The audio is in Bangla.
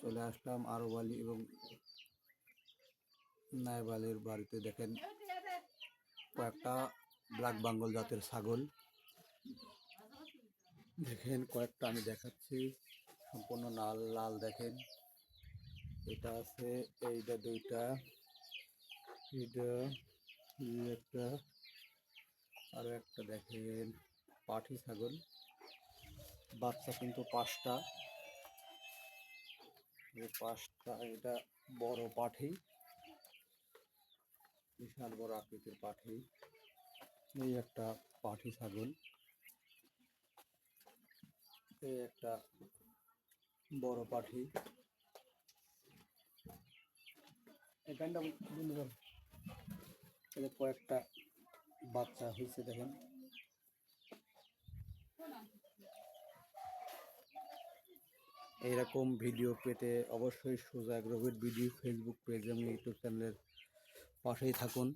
চলে আসলাম আরব আলী এবং নায়েব বাড়িতে দেখেন কয়েকটা ব্ল্যাক বাঙ্গল জাতের ছাগল। দেখেন কয়েকটা আমি দেখাচ্ছি, সম্পূর্ণ লাল লাল দেখেন। এটা আছে, এইটা দুইটা এটা একটা, আরও একটা দেখেন, পাঠি ছাগল। বাচ্চা কিন্তু পাঁচটা। এই পাঁচটা এটা বড় পাঠি বিশাল বড় আকৃতির পাঠি এই একটা পাঠি ছাগল। এই একটা বড় পাঠি। এখানটা বন্ধ কর। এই কয়েকটা বাচ্চা হয়েছে দেখেন। এইরকম ভিডিও পেতে অবশ্যই সোজা গ্রহের ভিডিও ফেসবুক পেজ এবং ইউটিউব চ্যানেলের পাশেই থাকুন।